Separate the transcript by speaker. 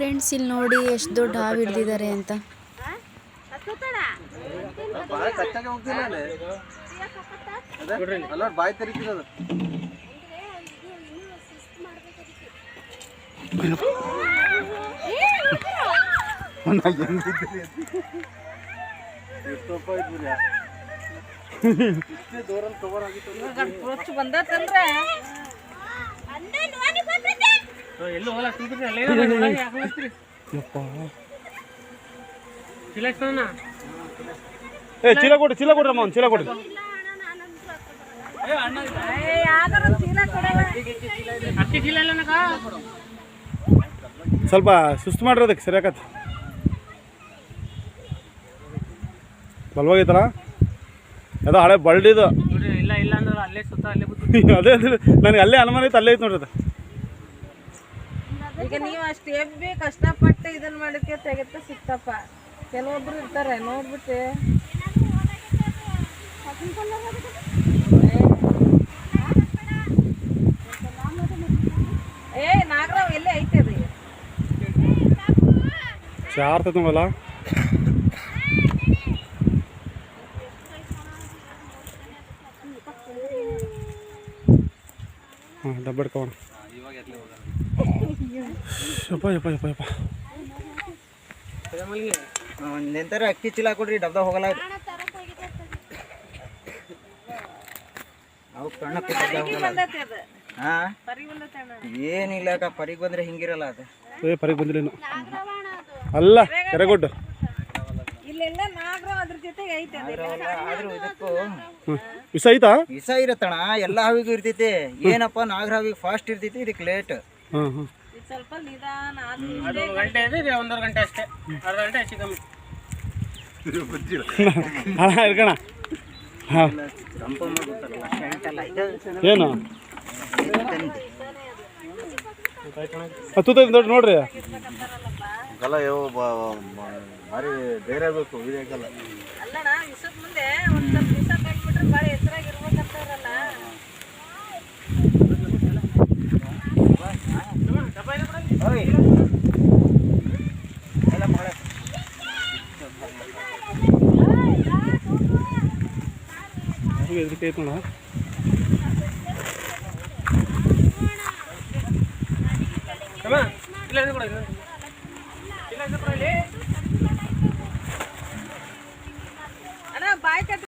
Speaker 1: Friends ಇಲ್ಲಿ ನೋಡಿ ಎಷ್ಟು ದೊಡ್ಡ ಹಾವು ಹಿಡ್ದಿದ್ದಾರೆ ಅಂತ.
Speaker 2: ಬಾಯಿ
Speaker 3: ಎಲ್ಲೂ ಹೋಗಲ್ಲ ಕುಂತ್ರಿ ಅಲ್ಲೇ ಯಾಕೆ ಹೋಗ್ತೀರಿ? ಸಿಲೆಕ್ಷನ್
Speaker 4: ಏ ಚೀಲ ಕೊಡ್ರಿ ಚೀಲ ಕೊಡ್ರಿ ಅಮ್ಮ ಚೀಲ ಕೊಡ್ರಿ ಸ್ವಲ್ಪ ಸುಸ್ತು ಮಾಡ್ರಿ ಅದಕ್ಕೆ ಸರಿ ಆಕತ್. ಬಲ್ವಾಗೈತಲ್ಲ? ಅದು ಹಳೆ ಬಳ್ಳಿದು.
Speaker 3: ನೋಡ್ರಿ ಇಲ್ಲ ಇಲ್ಲ ಅಂದ್ರೆ ಅಲ್ಲೇ ಸುತ್ತ ಅಲ್ಲೇ ಬಿದ್ದು
Speaker 4: ಅದೇ ನನಗೆ ಅಲ್ಲೇ ಅನುಮಾನ ಐತೆ ಅಲ್ಲೇ ಐತೆ ನೋಡ್ರಿ ಅದು.
Speaker 5: ಈಗ ನೀವು ಅಷ್ಟು ಎಬ್ಬಿ ಕಷ್ಟಪಟ್ಟು ಇದನ್ನ ಮಾಡಿದ್ಕೆ ತೆಗೆತ ಸಿಕ್ತಪ್ಪ. ಕೆಲವೊಬ್ರು ಇರ್ತಾರೆ ನೋಡ್ಬಿಟ್ಟು ಏ ನಾಗರಾವ್, ಎಲ್ಲೇ ಐತೆ ಅದು?
Speaker 4: ಚಾರ್ತೈತೆ ನೋಡಲ್ಲ ಹಾಂ ಡಬ್ಬ ಹಿಡ್ಕೊಣ ಯಪ್ಪ ಯಪ್ಪ ಯಪ್ಪ ಯಪ್ಪ.
Speaker 2: ನಿಂತಾರ ಅಕ್ಕಿ ಚೀಲ ಕೊಡ್ರಿ ಡಬ್ದ ಹೋಗಲ್ಲ.
Speaker 5: ಅವು ಕಣ್ಣ
Speaker 2: ಏನಿಲ್ಲ ಅಕ್ಕ ಪರಿಗ್ ಬಂದ್ರೆ ಹಿಂಗಿರಲ್ಲ ಅದು.
Speaker 4: ಏ ಪರಿಗೆ ಬಂದಿಲ್ಲ ಇನ್ನು. ಅಲ್ಲ ಕೆರೆಗೊಡ್ಡು.
Speaker 5: ಇಲ್ಲೆಲ್ಲ ನಾಗರಾವ್
Speaker 4: ವಿಷ ಐತಾ?
Speaker 2: ವಿಷ ಇರತ್ತಣ ಎಲ್ಲ ಹಾವಿಗೂ ಇರ್ತೈತಿ. ಏನಪ್ಪ ನಾಗರಾವಿಗೆ ಫಾಸ್ಟ್ ಇರ್ತೈತಿ ಇದಕ್ಕೆ ಲೇಟ್
Speaker 5: ಸ್ವಲ್ಪ ನಿಧಾನ
Speaker 3: ಗಂಟೆ ಇದೆ ಒಂದೂವರೆ ಗಂಟೆ ಅಷ್ಟೇ. ಅರ್ಧ ಗಂಟೆ ಹೆಚ್ಚು ಕಮ್ಮಿ.
Speaker 4: ಹಾಂ ಇರ್ಕಣ. ಏನು? ಹತ್ತು ದೊಡ್ಡ ನೋಡ್ರಿ.
Speaker 2: ಗಲ ಯಾವ ಭಾರಿ ಧೈರ್ಯ ಬೇಕು ಇದಕ್ಕಲ್ಲ
Speaker 5: ಅಲ್ಲಣ್ಣ ವಿಷದ ಮುಂದೆ ಒಂದ್ ಸ್ವಲ್ಪ ವಿಷ ಕಂಡ್ಬಿಟ್ರೆ ಭಾಳ ಎತ್ತರಾಗಿರ್ಬೇಕಂತಾರಲ್ಲ
Speaker 2: ಓಯ್ ಎಲ್ಲ ಮಾಡಕ್
Speaker 4: ಎದಕ್ಕೆ